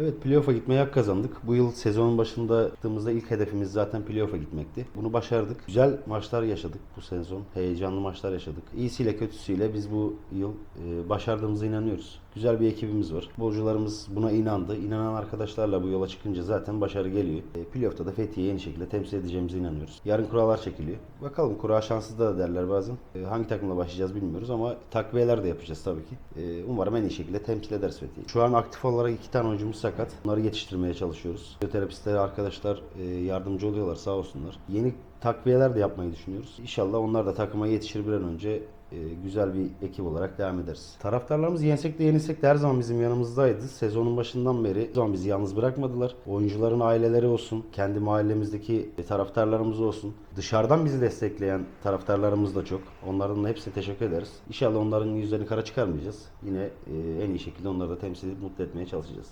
Evet playoff'a gitmeye hak kazandık. Bu yıl sezonun başında yaptığımızda ilk hedefimiz zaten playoff'a gitmekti. Bunu başardık. Güzel maçlar yaşadık bu sezon. Heyecanlı maçlar yaşadık. İyisiyle kötüsüyle biz bu yıl e, başardığımıza inanıyoruz. Güzel bir ekibimiz var. Futbolcularımız buna inandı. İnanan arkadaşlarla bu yola çıkınca zaten başarı geliyor. E, playoff'ta da Fethiye'yi yeni şekilde temsil edeceğimize inanıyoruz. Yarın kurallar çekiliyor. Bakalım kura şanssız da derler bazen. E, hangi takımla başlayacağız bilmiyoruz ama takviyeler de yapacağız tabii ki. E, umarım en iyi şekilde temsil ederiz Fethiye'yi. Şu an aktif olarak iki tane oyuncumuz sakat. Bunları yetiştirmeye çalışıyoruz. Fizyoterapistler arkadaşlar e, yardımcı oluyorlar sağ olsunlar. Yeni takviyeler de yapmayı düşünüyoruz. İnşallah onlar da takıma yetişir bir an önce güzel bir ekip olarak devam ederiz. Taraftarlarımız yensek de yenilsek de her zaman bizim yanımızdaydı. Sezonun başından beri zaman bizi yalnız bırakmadılar. Oyuncuların aileleri olsun, kendi mahallemizdeki taraftarlarımız olsun. Dışarıdan bizi destekleyen taraftarlarımız da çok. Onların da hepsine teşekkür ederiz. İnşallah onların yüzlerini kara çıkarmayacağız. Yine e, en iyi şekilde onları da temsil edip mutlu etmeye çalışacağız.